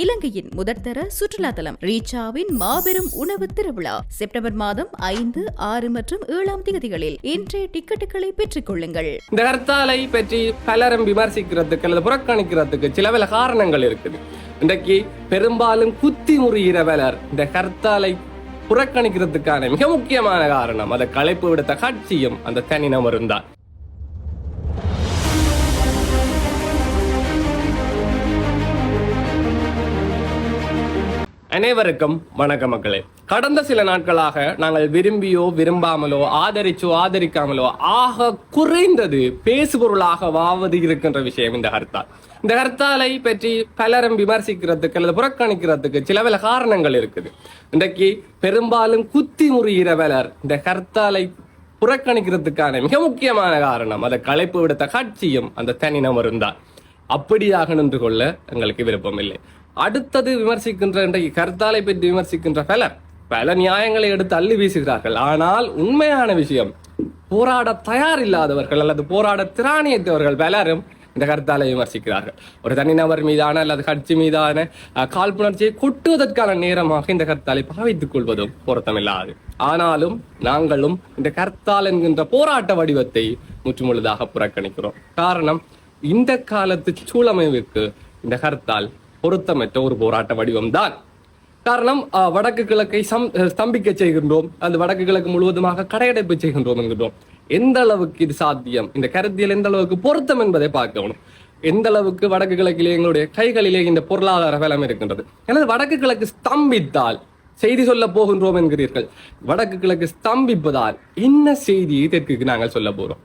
இலங்கையின் முதற்தர சுற்றுலா தலம் ரீச்சாவின் மாபெரும் உணவு திருவிழா. செப்டம்பர் மாதம் ஐந்து ஆறு மற்றும் ஏழாம் தேதிகளில் இன்றைய டிக்கெட்டுகளை பெற்றுக் கொள்ளுங்கள் இந்த ஹர்த்தாலை பற்றி பலரும் விமர்சிக்கிறதுக்கு அல்லது புறக்கணிக்கிறதுக்கு சில பல காரணங்கள் இருக்குது. இன்றைக்கு பெரும்பாலும் குத்தி முறிகிற பலர் இந்த ஹர்த்தாலை புறக்கணிக்கிறதுக்கான மிக முக்கியமான காரணம் அதை களைப்பு விடுத்த கட்சியும் அந்த தனிநபரும் தான். அனைவருக்கும் வணக்க மக்களே. கடந்த சில நாட்களாக நாங்கள் விரும்பியோ விரும்பாமலோ ஆதரிச்சோ ஆதரிக்காமலோ ஆக குறைந்தது பேசுபொருளாகவாவது இருக்கின்ற விஷயம் இந்த ஹர்த்தால் இந்த ஹர்த்தாலை பற்றி பலரும் விமர்சிக்கிறதுக்கு அல்லது புறக்கணிக்கிறதுக்கு சில பல காரணங்கள் இருக்குது. இன்றைக்கு பெரும்பாலும் குத்தி முறிகிற பலர் இந்த ஹர்த்தாலை புறக்கணிக்கிறதுக்கான மிக முக்கியமான காரணம் அதை களைப்பு விடுத்த காட்சியும் அந்த தனிநபரும் தான். அப்படியாக நின்று கொள்ள எங்களுக்கு விருப்பம் இல்லை அடுத்தது விமர்சிக்கின்ற இன்றைக்கு கருத்தாலை பற்றி விமர்சிக்கின்ற பலர் பல நியாயங்களை எடுத்து அள்ளி வீசுகிறார்கள். ஆனால் உண்மையான விஷயம் போராட தயார் இல்லாதவர்கள் அல்லது போராட திராணியத்தவர்கள் பலரும் இந்த கருத்தாலை விமர்சிக்கிறார்கள். ஒரு தனிநபர் மீதான அல்லது கட்சி மீதான காழ்ப்புணர்ச்சியை கொட்டுவதற்கான நேரமாக இந்த கருத்தாலை பாவித்துக் கொள்வதும் பொருத்தமில்லாது. ஆனாலும் நாங்களும் இந்த கர்த்தால் என்கின்ற போராட்ட வடிவத்தை முற்றுமுழுதாக புறக்கணிக்கிறோம். காரணம் இந்த காலத்து சூழமைவுக்கு இந்த கருத்தால் பொருத்தமற்ற ஒரு போராட்ட வடிவம் தான் காரணம் வடக்கு கிழக்கை சம் அஹ், ஸ்தம்பிக்க செய்கின்றோம். அந்த வடக்கு கிழக்கு முழுவதுமாக கடையடைப்பு செய்கின்றோம் என்கின்றோம். எந்த அளவுக்கு இது சாத்தியம்? இந்த கருத்தியல் எந்த அளவுக்கு பொருத்தம் என்பதை பார்க்கணும். எந்த அளவுக்கு வடக்கு கிழக்கிலே எங்களுடைய கைகளிலே இந்த பொருளாதார பலம் இருக்கின்றது? எனது வடக்கு கிழக்கு ஸ்தம்பித்தால் செய்தி சொல்ல போகின்றோம் என்கிறீர்கள். வடக்கு கிழக்கு ஸ்தம்பிப்பதால் என்ன செய்தியை தெற்குக்கு நாங்கள் சொல்ல போறோம்?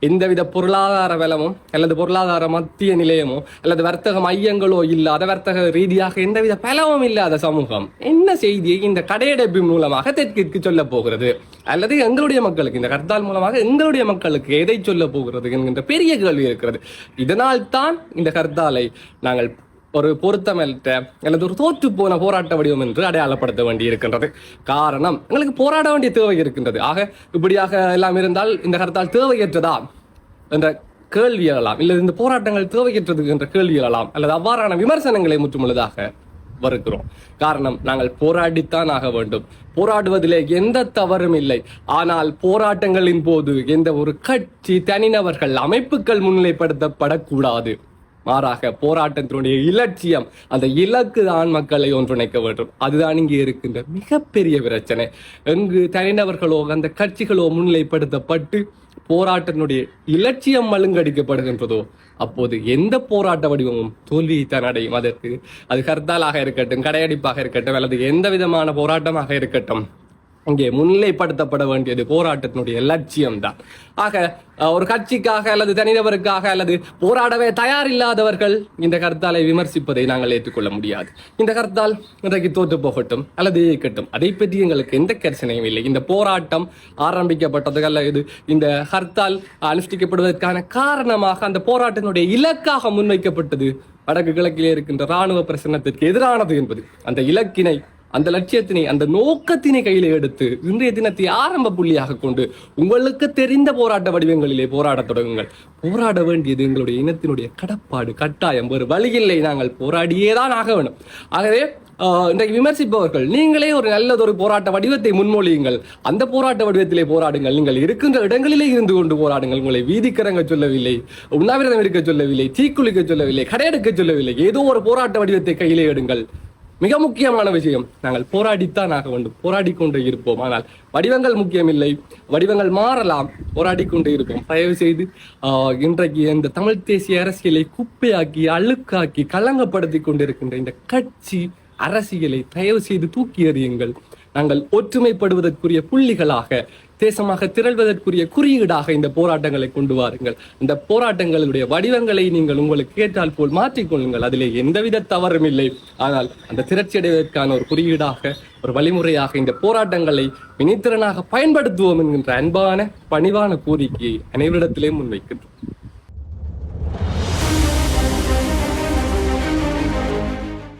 எந்தவித பொருளாதார வளமும் அல்லது பொருளாதார மத்திய நிலையமோ அல்லது வர்த்தக மையங்களோ இல்லாத வர்த்தக ரீதியாக எந்தவித பலமும் இல்லாத சமூகம் என்ன செய்தியை இந்த கடையடைப்பு மூலமாக தெற்கிற்கு சொல்ல போகிறது? அல்லது எங்களுடைய மக்களுக்கு இந்த கர்த்தால் மூலமாக எங்களுடைய மக்களுக்கு எதை சொல்ல போகிறது என்கின்ற பெரிய கேள்வி இருக்கிறது. இதனால் தான் இந்த கர்த்தாலை நாங்கள் ஒரு பொருத்தமற்ற அல்லது ஒரு தோற்று போன போராட்ட வடிவம் என்று அடையாளப்படுத்த வேண்டி இருக்கின்றது காரணம் எங்களுக்கு போராட வேண்டிய தேவை இருக்கின்றது. ஆக இப்படியாக எல்லாம் இருந்தால் இந்த கருத்தால் தேவையற்றதா என்ற கேள்வி எழலாம். இல்லை இந்த போராட்டங்கள் தேவையற்றது என்ற கேள்வி எழலாம். அல்லது அவ்வாறான விமர்சனங்களை முற்றுமுழுதாக வருகிறோம். காரணம் நாங்கள் போராடித்தான் ஆக வேண்டும். போராடுவதிலே எந்த தவறும் இல்லை. ஆனால் போராட்டங்களின் போது எந்த ஒரு கட்சி தனிநபர்கள் அமைப்புகள் முன்னிலைப்படுத்தப்படக்கூடாது. மாறாக போராட்டத்தினுடைய இலட்சியம் அந்த இலக்கு தான் மக்களை ஒன்றிணைக்க வேண்டும். அதுதான் இங்கே இருக்கின்ற மிகப்பெரிய பிரச்சனை. எங்கு தனிநபர்களோ அந்த கட்சிகளோ முன்னிலைப்படுத்தப்பட்டு போராட்டத்தினுடைய இலட்சியம் மழுங்கடிக்கப்படுகின்றதோ அப்போது எந்த போராட்ட வடிவமும் தோல்வியைத்தான் அடையும். அதற்கு அது கர்த்தாலாக இருக்கட்டும் கடையடிப்பாக இருக்கட்டும் அல்லது எந்த விதமான போராட்டமாக இருக்கட்டும் இங்கே முன்னிலைப்படுத்தப்பட வேண்டியது போராட்டத்தினுடைய லட்சியம்தான். ஆக ஒரு கட்சிக்காக அல்லது தனிநபருக்காக அல்லது போராடவே தயார் இல்லாதவர்கள் இந்த கருத்தாலை விமர்சிப்பதை நாங்கள் ஏற்றுக்கொள்ள முடியாது. இந்த கருத்தால் இன்றைக்கு தோற்று போகட்டும் அல்லது இயக்கட்டும். அதை பற்றி எங்களுக்கு எந்த கரிசனையும் இல்லை. இந்த போராட்டம் ஆரம்பிக்கப்பட்டது அல்லது இந்த ஹர்த்தால் அனுஷ்டிக்கப்படுவதற்கான காரணமாக அந்த போராட்டத்தினுடைய இலக்காக முன்வைக்கப்பட்டது. வடக்கு கிழக்கிலே இருக்கின்ற இராணுவ பிரசனத்திற்கு எதிரானது என்பது. அந்த இலக்கினை அந்த லட்சியத்தினை அந்த நோக்கத்தினை கையில் எடுத்து இன்றைய தினத்தை ஆரம்ப புள்ளியாக கொண்டு உங்களுக்கு தெரிந்த போராட்ட வடிவங்களிலே போராடத் தொடங்குங்கள். போராட வேண்டியது எங்களுடைய இனத்தினுடைய கடப்பாடு கட்டாயம். ஒரு வழியில்லை. நாங்கள் போராடியேதான் ஆக வேண்டும். ஆகவே இன்றைக்கு விமர்சிப்பவர்கள் நீங்களே ஒரு நல்லதொரு போராட்ட வடிவத்தை முன்மொழியுங்கள். அந்த போராட்ட வடிவத்திலே போராடுங்கள். நீங்கள் இருக்கின்ற இடங்களிலே இருந்து கொண்டு போராடுங்கள். உங்களை வீதிக்கிறங்க சொல்லவில்லை உண்ணாவிரதம் இருக்க சொல்லவில்லை தீக்குளிக்க சொல்லவில்லை கடையெடுக்க சொல்லவில்லை. ஏதோ ஒரு போராட்ட வடிவத்தை கையிலே எடுங்கள். மிக முக்கியமான விஷயம். நாங்கள் போராடித்தான் ஆக வேண்டும். போராடி கொண்டு இருப்போம். ஆனால் வடிவங்கள் முக்கியமில்லை. வடிவங்கள் மாறலாம். போராடி கொண்டு இருப்போம். தயவு செய்து ஆஹ், இன்றைக்கு இந்த தமிழ் தேசிய அரசியலை குப்பையாக்கி அழுக்காக்கி களங்கப்படுத்தி கொண்டிருக்கின்ற இந்த கட்சி அரசியலை தயவு செய்து தூக்கி எறியுங்கள். நாங்கள் ஒற்றுமைப்படுவதற்குரிய புள்ளிகளாக தேசமாக திரள்வதற்குரிய குறியீடாக இந்த போராட்டங்களை கொண்டு வாருங்கள். இந்த போராட்டங்களுடைய வடிவங்களை நீங்கள் உங்களுக்கு கேட்டால் போல் மாற்றிக்கொள்ளுங்கள் அதிலே எந்தவித தவறும் இல்லை. ஆனால் அந்த திரட்சி அடைவதற்கான ஒரு குறியீடாக ஒரு வழிமுறையாக இந்த போராட்டங்களை வினைத்திறனாக பயன்படுத்துவோம் என்கின்ற அன்பான பணிவான கோரிக்கையை அனைவரிடத்திலே முன்வைக்கின்றோம்.